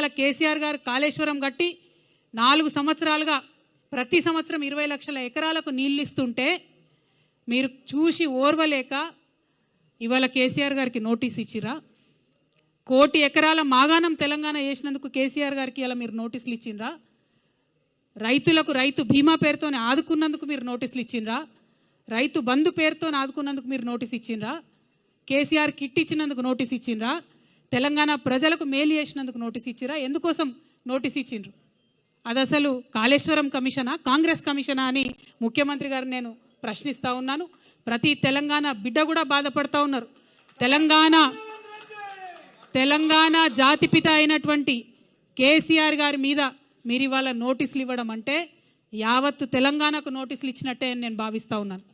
ఇవాళ కేసీఆర్ గారు కాళేశ్వరం కట్టి నాలుగు సంవత్సరాలుగా ప్రతి సంవత్సరం ఇరవై లక్షల ఎకరాలకు నీళ్ళు ఇస్తుంటే మీరు చూసి ఓర్వలేక ఇవాళ కేసీఆర్ గారికి నోటీస్ ఇచ్చిరా? కోటి ఎకరాల మాగాణం తెలంగాణ చేసినందుకు కేసీఆర్ గారికి ఇలా మీరు నోటీసులు ఇచ్చిండ్రా రైతులకు రైతు బీమా పేరుతోనే ఆదుకున్నందుకు మీరు నోటీసులు ఇచ్చిండ్రా రైతు బంధు పేరుతో ఆదుకున్నందుకు మీరు నోటీస్ ఇచ్చిండ్రా కేసీఆర్ కిట్ ఇచ్చినందుకు నోటీస్ ఇచ్చిండ్రా తెలంగాణ ప్రజలకు మేలు చేసినందుకు నోటీస్ ఇచ్చిరా? ఎందుకోసం నోటీస్ ఇచ్చిండ్రు? అది అసలు కాళేశ్వరం కమిషనా కాంగ్రెస్ కమిషనా అని ముఖ్యమంత్రి గారు నేను ప్రశ్నిస్తూ ఉన్నాను. ప్రతి తెలంగాణ బిడ్డ కూడా బాధపడుతూ ఉన్నారు. తెలంగాణ తెలంగాణ జాతిపిత అయినటువంటి కేసీఆర్ గారి మీద మీరు ఇవాళ నోటీసులు ఇవ్వడం అంటే యావత్తు తెలంగాణకు నోటీసులు ఇచ్చినట్టే అని నేను భావిస్తూ ఉన్నాను.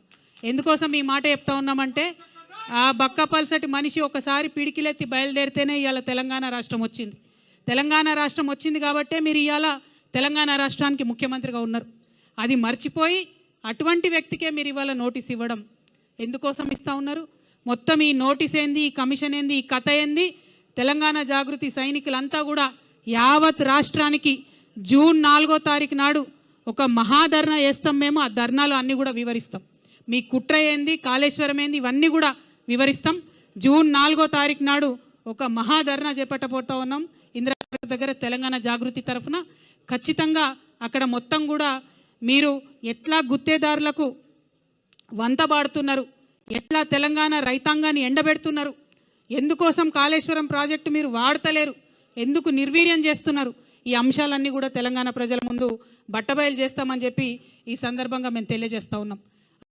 ఎందుకోసం ఈ మాట చెప్తా ఉన్నామంటే ఆ బక్క పల్సటి మనిషి ఒకసారి పిడికిలెత్తి బయలుదేరితేనే ఇవాళ తెలంగాణ రాష్ట్రం వచ్చింది. తెలంగాణ రాష్ట్రం వచ్చింది కాబట్టే మీరు ఇవాళ తెలంగాణ రాష్ట్రానికి ముఖ్యమంత్రిగా ఉన్నారు. అది మర్చిపోయి అటువంటి వ్యక్తికే మీరు ఇవాళ నోటీస్ ఇవ్వడం ఎందుకోసం ఇస్తా ఉన్నారు? మొత్తం ఈ నోటీస్ ఏంది ఈ కమిషన్ ఏంది ఈ కథ ఏంది? తెలంగాణ జాగృతి సైనికులంతా కూడా యావత్ రాష్ట్రానికి జూన్ నాలుగో తారీఖు నాడు ఒక మహాధర్నా వేస్తాం మేము ఆ ధర్నాలు అన్నీ కూడా వివరిస్తాం. మీ కుట్ర ఏంది కాళేశ్వరం ఏంది ఇవన్నీ కూడా వివరిస్తాం. జూన్ నాలుగో తారీఖు నాడు ఒక మహాధర్నా చేపట్టబోతా ఉన్నాం. ఇందిరా దగ్గర తెలంగాణ జాగృతి తరఫున. ఖచ్చితంగా అక్కడ మొత్తం కూడా మీరు ఎట్లా గుత్తేదారులకు వంత పాడుతున్నారు ఎట్లా తెలంగాణ రైతాంగాన్ని ఎండబెడుతున్నారు? ఎందుకోసం కాళేశ్వరం ప్రాజెక్టు మీరు వాడతలేరు? ఎందుకు నిర్వీర్యం చేస్తున్నారు? ఈ అంశాలన్నీ కూడా తెలంగాణ ప్రజల ముందు బట్టబయలు చేస్తామని చెప్పి ఈ సందర్భంగా మేము తెలియజేస్తా ఉన్నాం.